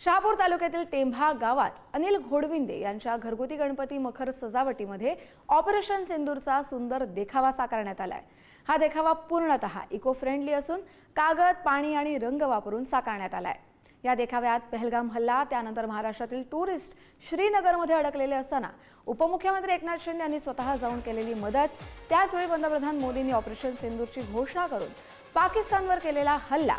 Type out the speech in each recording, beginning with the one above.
शहापूर तालुक्यातील टेंभा गावात अनिल घोडविंदे यांच्या घरगुती गणपती मखर सजावटीमध्ये ऑपरेशन सिंदूरचा सुंदर देखावा साकारण्यात आलाय. हा देखावा पूर्णतः इको फ्रेंडली असून कागद पाणी आणि रंग वापरून साकारण्यात आलाय. या देखाव्यात पहलगाम हल्ला त्यानंतर महाराष्ट्रातील टुरिस्ट श्रीनगरमध्ये अडकलेले असताना उपमुख्यमंत्री एकनाथ शिंदे यांनी स्वतः जाऊन केलेली मदत त्याचवेळी पंतप्रधान मोदींनी ऑपरेशन सिंदूरची घोषणा करून पाकिस्तानवर केलेला हल्ला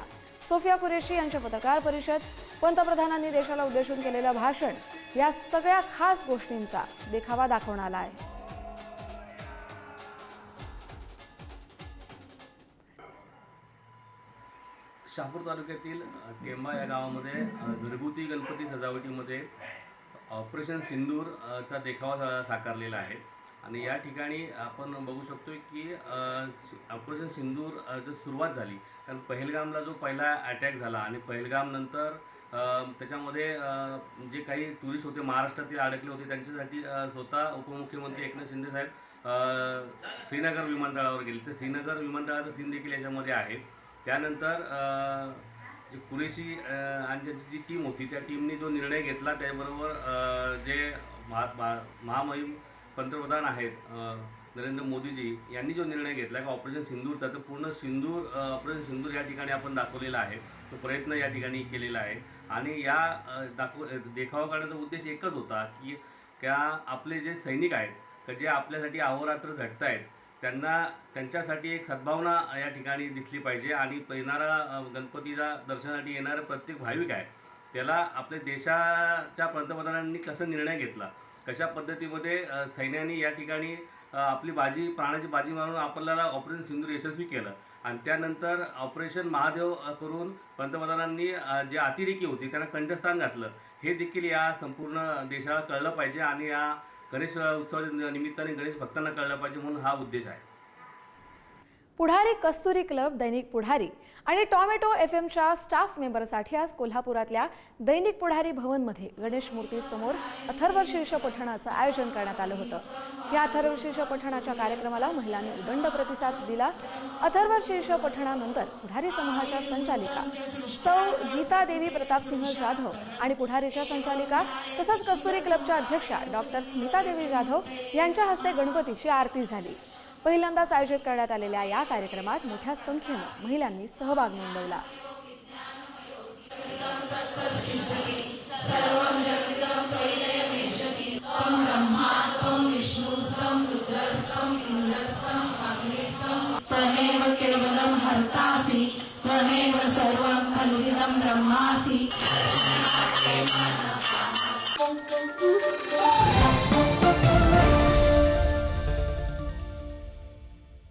सोफिया कुरेशी यांची पत्रकार परिषद पंतप्रधानांनी देशाला उद्देशून केलेलं भाषण या सगळ्या खास गोष्टींचा देखावा दाखवण्यात आला आहे. शहापूर तालुक्यातील अ, टेंबा या गावामध्ये घरगुती गणपती सजावटीमध्ये ऑपरेशन सिंदूर चा देखावा साकारलेला आहे. आणि या ठिकाणी आपण बघू शकतो की ऑपरेशन सिंदूर जर सुरुवात झाली कारण पहलगामला जो पहिला अटॅक झाला आणि पहलगामनंतर त्याच्यामध्ये जे काही टुरिस्ट होते महाराष्ट्रातील अडकले होते त्यांच्यासाठी स्वतः उपमुख्यमंत्री एकनाथ शिंदे साहेब श्रीनगर विमानतळावर गेले. तर श्रीनगर विमानतळाचं सीन देखील याच्यामध्ये आहे. त्यानंतर जे कुरेशी आणि त्यांची जी टीम होती त्या टीमने जो निर्णय घेतला त्याबरोबर जे महा महा- महामहिम पंतप्रधान आहेत नरेंद्र मोदीजी यांनी जो निर्णय घेतला की ऑपरेशन सिंदूरचा तर पूर्ण सिंदूर ऑपरेशन सिंदूर या ठिकाणी आपण दाखवलेला आहे. तो प्रयत्न या ठिकाणी केलेला आहे. आणि या दाखव देखावा करण्याचा उद्देश एकच होता की त्या आपले जे सैनिक आहेत का जे आपल्यासाठी अहोरात्र झटत आहेत त्यांना त्यांच्यासाठी एक सद्भावना या ठिकाणी दिसली पाहिजे. आणि येणारा अ, गणपतीला दर्शनासाठी येणारा प्रत्येक भाविक आहे त्याला आपल्या देशाच्या पंतप्रधानांनी कसा निर्णय घेतला? कशा पद्धतीमध्ये सैन्याने या ठिकाणी आपली बाजी प्राणाची बाजी मारून आपल्याला ऑपरेशन सिंधूर यशस्वी केलं. आणि त्यानंतर ऑपरेशन महादेव करून पंतप्रधानांनी जे अतिरेकी होती त्यांना कंठस्थान घातलं. हे देखील या संपूर्ण देशाला कळलं पाहिजे आणि या गणेश उत्सवाच्या निमित्ताने गणेश भक्तांना कळलं पाहिजे म्हणून हा उद्देश आहे. पुढारी कस्तुरी क्लब दैनिक पुढारी. आणि टॉमॅटो एफ एमच्या स्टाफ मेंबरसाठी आज कोल्हापुरातल्या दैनिक पुढारी भवनमध्ये गणेश मूर्तीसमोर अथर्वशीर्ष पठणाचं आयोजन करण्यात आलं होतं. या अथर्वशीर्ष पठणाच्या कार्यक्रमाला महिलांनी उदंड प्रतिसाद दिला. अथर्वशीर्ष पठणानंतर पुढारी समूहाच्या संचालिका सौ गीता देवी प्रतापसिंह जाधव आणि पुढारीच्या संचालिका तसंच कस्तुरी क्लबच्या अध्यक्षा डॉक्टर स्मिता देवी जाधव यांच्या हस्ते गणपतीची आरती झाली. पहिल्यांदाच आयोजित करण्यात आलेल्या या कार्यक्रमात मोठ्या संख्येनं महिलांनी सहभाग नोंदवला. ब्रह्मासी